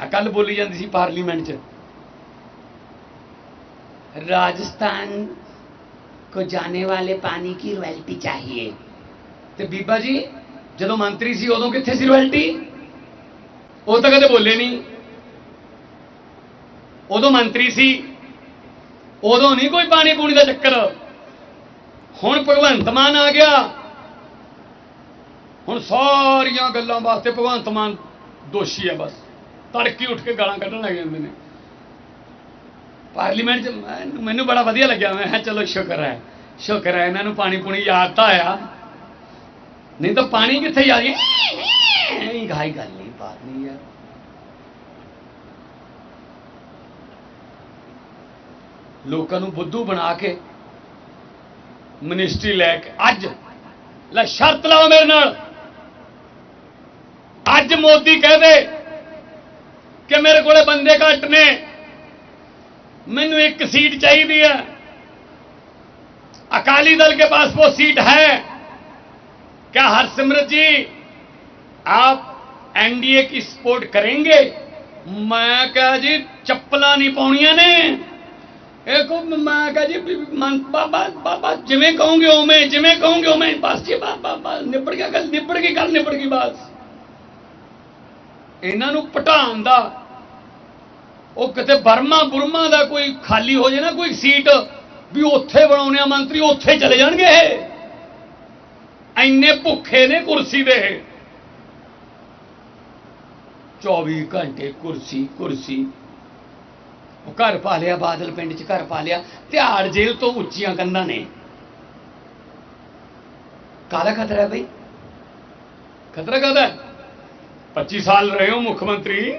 ਆ ਕੱਲ ਬੋਲੀ ਜਾਂਦੀ ਸੀ ਪਾਰਲੀਮੈਂਟ 'ਚ। ਰਾਜਸਥਾਨ ਕੋ ਜਾਣੇ ਵਾਲੇ ਪਾਣੀ की रॉयल्टी ਚਾਹੀਏ? ਤੇ ਬੀਬਾ ਜੀ, ਜਦੋਂ ਮੰਤਰੀ ਸੀ ਉਦੋਂ ਕਿੱਥੇ ਸੀ ਰॉयल्टी ਉਹ ਤਾਂ ਕਦੇ ਬੋਲੇ ਨਹੀਂ ਉਦੋਂ ਮੰਤਰੀ ਸੀ, ਉਦੋਂ ਨਹੀਂ ਕੋਈ ਪਾਣੀ ਪੂਣੀ ਦਾ ਚੱਕਰ। ਹੁਣ ਭਗਵੰਤ ਮਾਨ ਆ ਗਿਆ। ਹੁਣ ਸਾਰੀਆਂ ਗੱਲਾਂ ਵਾਸਤੇ ਭਗਵੰਤ ਮਾਨ ਦੋਸ਼ੀ ਹੈ ਬਸ। ਤੜਕੀ ਉੱਠ ਕੇ ਗਾਲਾਂ ਕੱਢਣ ਲੱਗ ਜਾਂਦੇ ਨੇ। ਪਾਰਲੀਮੈਂਟ 'ਚ ਮੈਨੂੰ- ਬੜਾ ਵਧੀਆ ਲੱਗਿਆ। ਮੈਂ ਕਿਹਾ ਚਲੋ ਸ਼ੁਕਰ ਹੈ। ਸ਼ੁਕਰ ਹੈ, ਇਹਨਾਂ ਨੂੰ ਪਾਣੀ ਪੂਣੀ ਯਾਦ ਤਾਂ ਆਇਆ। ਨਹੀਂ ਤਾਂ ਪਾਣੀ ਕਿੱਥੇ ਯਾਦ ਇਹ ਗਾਈ ਗੱਲ ਨਹੀਂ, ਬਾਤ ਨਹੀਂ ਯਾਰ। ਲੋਕਾਂ ਨੂੰ ਬੁੱਧੂ ਬਣਾ ਕੇ ਮਿਨਿਸਟਰੀ ਲੈ ਕੇ ਅੱਜ ਲੈ ਸ਼ਰਤ ਲਾਓ ਮੇਰੇ ਨਾਲ। ਅੱਜ ਮੋਦੀ ਕਹਦੇ ਮੇਰੇ ਕੋਲੇ ਬੰਦੇ ਘੱਟ ਨੇ ਮੈਨੂੰ ਇੱਕ सीट चाहिए है अकाली दल के पास वो सीट है क्या हरसिमरत जी आप एनडीए की सपोर्ट करेंगे मैं कहा जी ਚੱਪਲਾਂ ਨਹੀਂ ਪਾਉਣੀਆਂ ਨੇ ਇਹ ਕੋ ਮੈਂ ਕਹਾ ਜੀ ਵੀ ਮਨ ਬਾਬਾ ਬਾਬਾ ਜਿਵੇਂ ਕਹੋਗੇ ਉਵੇਂ ਜਿਵੇਂ ਕਹੋਗੇ ਉਵੇਂ ਬਸ ਜੀ ਬਾਬਾ ਬਸ ਨਿਬੜ ਗਿਆ ਗੱਲ ਨਿਬੜ ਗਈ ਗੱਲ ਨਿਬੜ ਗਈ ਬਸ ਇਹਨਾਂ ਨੂੰ ਪਟਾਉਣ ਦਾ ਉਹ ਕਿਤੇ ਬਰਮਾ ਬੁਰਮਾ ਦਾ ਕੋਈ ਖਾਲੀ ਹੋ ਜੇ ਨਾ ਕੋਈ ਸੀਟ, ਵੀ ਉੱਥੇ ਬਣਾਉਣੇ ਆ ਮੰਤਰੀ, ਉੱਥੇ ਚਲੇ ਜਾਣਗੇ ਇਹ। ਐਨੇ ਭੁੱਖੇ ਨੇ ਕੁਰਸੀ ਦੇ। ਇਹ। 24 ਘੰਟੇ ਕੁਰਸੀ ਕੁਰਸੀ। ਉਹ ਘਰ ਪਾ ਲਿਆ, ਬਾਦਲ ਪਿੰਡ 'ਚ ਘਰ ਪਾ ਲਿਆ। ਤਿਹਾੜ ਜੇਲ੍ਹ ਤੋਂ ਉੱਚੀਆਂ ਕੰਧਾਂ ਨੇ। ਕਾਹਦਾ ਖਤਰਾ ਹੈ ਬਈ? ਖਤਰਾ ਕਾਹਦਾ ਹੈ? 25 ਸਾਲ ਰਹੇ ਹੋ ਮੁੱਖ ਮੰਤਰੀ।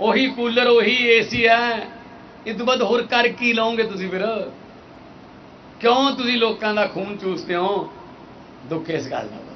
ਉਹੀ ਕੂਲਰ, ਉਹੀ ਏਸੀ ਹੈ। ਇਹ ਤੋਂ ਬਾਅਦ ਹੋਰ ਕਰ ਕੀ ਲਓਗੇ ਤੁਸੀਂ ਫਿਰ? ਕਿਉਂ ਤੁਸੀਂ ਲੋਕਾਂ ਦਾ ਖੂਨ ਚੂਸਦੇ ਹੋ? ਦੁੱਖ ਇਸ ਗੱਲ ਦਾ।